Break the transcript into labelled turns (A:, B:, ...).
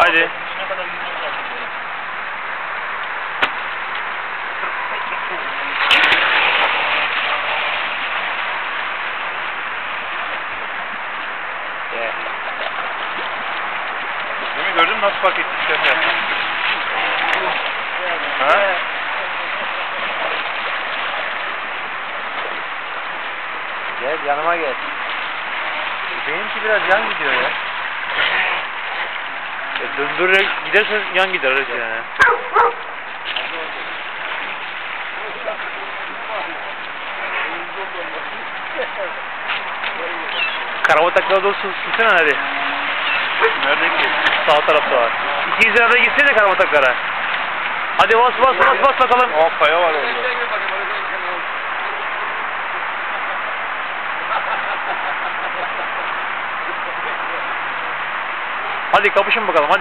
A: Hadi. Değil mi gördün mü nasıl fark etti sefer? Ha?
B: Gel yanıma gel. Benimki biraz yan gidiyor ya.
A: Döndürerek gidersen yan gider aracı yani. Karabataklara doğru sür- sürsene hadi.
B: Nerede ki?
A: Sağ tarafta var. İkinci sırada gitsene karabataklara. Hadi bas bas bas bas bakalım.
B: O kaya var orada.
A: Hadi kapışın bakalım hadi.